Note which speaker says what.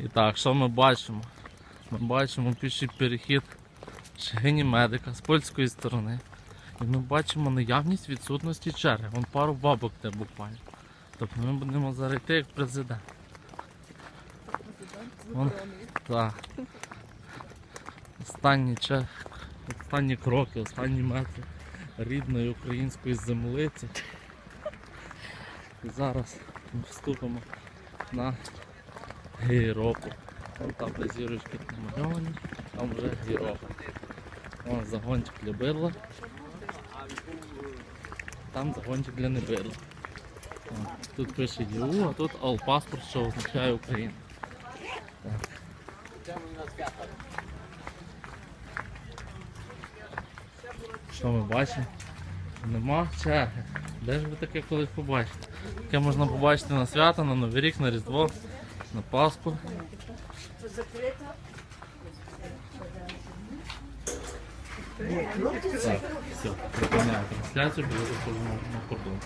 Speaker 1: І так, що ми бачимо? Ми бачимо піший перехід Шегині медика з польської сторони. І ми бачимо наявність відсутності черги. Вон пару бабок де буквально. Тобто ми будемо зараз йти як президент. Вон, так. Останні, чер... останні кроки, останні метри рідної української землиці. І зараз ми вступимо на гейроку. Вон там де зірочки намальовані, там вже гейрока. Вон загончик для бирла. Там загончик для небирла. Тут пише ЄУ, а тут Алпаспорт, що означає Україна. Що ми бачимо? Нема черги. Де ж ви таке колись побачите? Таке можна побачити на свято, на Новий рік, на Різдво, на Пасху. Так, все, припиняю трансляцію, бо я заходжу на кордон.